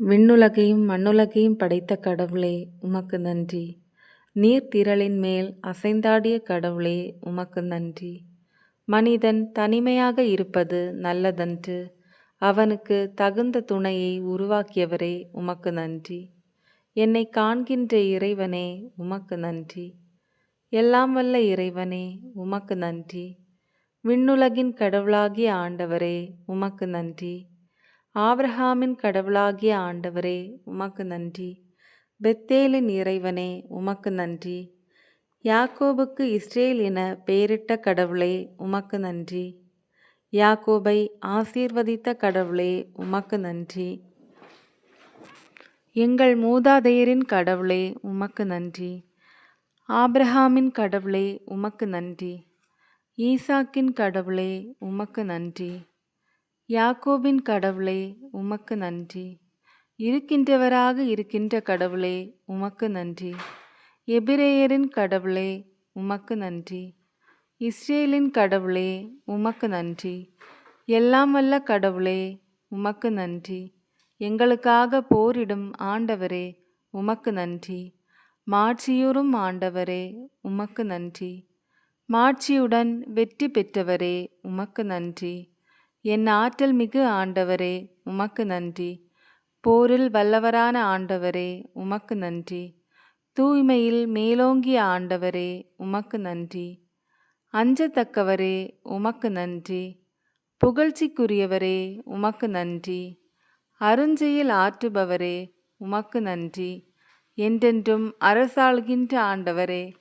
விண்ணுலகையும் மண்ணுலகையும் படைத்த கடவுளே உமக்கு நன்றி. நீர்த்திரளின் மேல் அசைந்தாடிய கடவுளே உமக்கு நன்றி. மனிதன் தனிமையாக இருப்பது நல்லதன்று. அவனுக்கு தகுந்த துணையை உருவாக்கியவரே உமக்கு நன்றி. என்னை காண்கின்ற இறைவனே உமக்கு நன்றி. எல்லாம் வல்ல இறைவனே உமக்கு நன்றி. விண்ணுலகின் கடவுளாகிய ஆண்டவரே உமக்கு நன்றி. ஆப்ரஹாமின் கடவுளாகிய ஆண்டவரே உமக்கு நன்றி. பெத்தேலின் இறைவனே உமக்கு நன்றி. யாக்கோபுக்கு இஸ்ரேல் என பெயரிட்ட கடவுளே உமக்கு நன்றி. யாக்கோபை ஆசீர்வதித்த கடவுளே உமக்கு நன்றி. எங்கள் மூதாதையரின் கடவுளே உமக்கு நன்றி. ஆப்ரஹாமின் கடவுளே உமக்கு நன்றி. ஈசாக்கின் கடவுளே உமக்கு நன்றி. யாக்கோபின் கடவுளே உமக்கு நன்றி. இருக்கின்றவராக இருக்கின்ற கடவுளே உமக்கு நன்றி. எபிரேயரின் கடவுளே உமக்கு நன்றி. இஸ்ரேலின் கடவுளே உமக்கு நன்றி. எல்லாம் வல்ல கடவுளே உமக்கு நன்றி. எங்களுக்காக போரிடும் ஆண்டவரே உமக்கு நன்றி. மாட்சியுறும் ஆண்டவரே உமக்கு நன்றி. மாட்சியுடன் வெற்றி பெற்றவரே உமக்கு நன்றி. என் ஆற்றல் மிகு ஆண்டவரே உமக்கு நன்றி. போரில் வல்லவரான ஆண்டவரே உமக்கு நன்றி. தூய்மையில் மேலோங்கிய ஆண்டவரே உமக்கு நன்றி. அஞ்சத்தக்கவரே உமக்கு நன்றி. புகழ்ச்சிக்குரியவரே உமக்கு நன்றி. அருஞ்செயல் ஆற்றுபவரே உமக்கு நன்றி. என்றென்றும் அரசாள்கின்ற ஆண்டவரே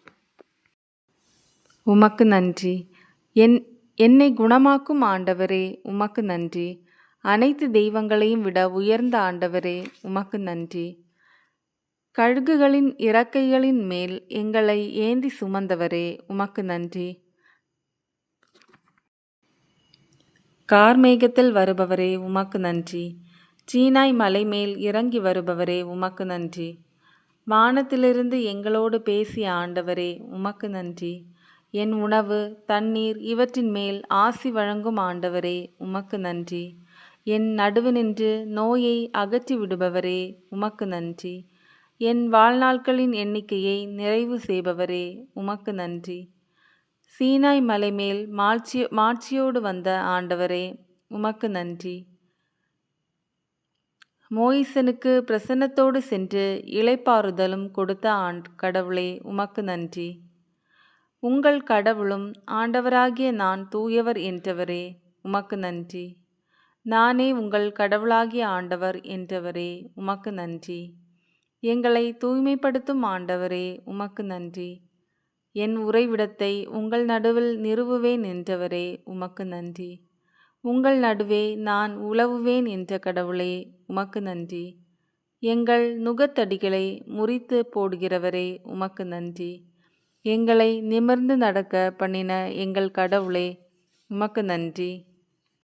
உமக்கு நன்றி. என் என்னை குணமாக்கும் ஆண்டவரே உமக்கு நன்றி. அனைத்து தெய்வங்களையும் விட உயர்ந்த ஆண்டவரே உமக்கு நன்றி. கழுகுகளின் இறக்கைகளின் மேல் எங்களை ஏந்தி சுமந்தவரே உமக்கு நன்றி. கார்மேகத்தில் வருபவரே உமக்கு நன்றி. சீனாய் மலை மேல் இறங்கி வருபவரே உமக்கு நன்றி. வானத்திலிருந்து எங்களோடு பேசிய ஆண்டவரே உமக்கு நன்றி. என் உணவு தண்ணீர் இவற்றின் மேல் ஆசி வழங்கும் ஆண்டவரே உமக்கு நன்றி. என் நடுவு நின்று நோயை அகற்றி விடுபவரே உமக்கு நன்றி. என் வாழ்நாட்களின் எண்ணிக்கையை நிறைவு செய்பவரே உமக்கு நன்றி. சீனாய் மலை மேல் மாட்சி மாட்சியோடு வந்த ஆண்டவரே உமக்கு நன்றி. மோயிசனுக்கு பிரசன்னத்தோடு சென்று இளைப்பாறுதலும் கொடுத்த ஆண் கடவுளே உமக்கு நன்றி. உங்கள் கடவுளும் ஆண்டவராகிய நான் தூயவர் என்றவரே உமக்கு நன்றி. நானே உங்கள் கடவுளாகிய ஆண்டவர் என்றவரே உமக்கு நன்றி. எங்களை தூய்மைப்படுத்தும் ஆண்டவரே உமக்கு நன்றி. என் உறைவிடத்தை உங்கள் நடுவில் நிறுவுவேன் என்றவரே உமக்கு நன்றி. உங்கள் நடுவே நான் உழவுவேன் என்ற கடவுளே உமக்கு நன்றி. எங்கள் நுகத்தடிகளை முறித்து போடுகிறவரே உமக்கு நன்றி. எங்களை நிமிர்ந்து நடக்க பண்ணின எங்கள் கடவுளே உமக்கு நன்றி.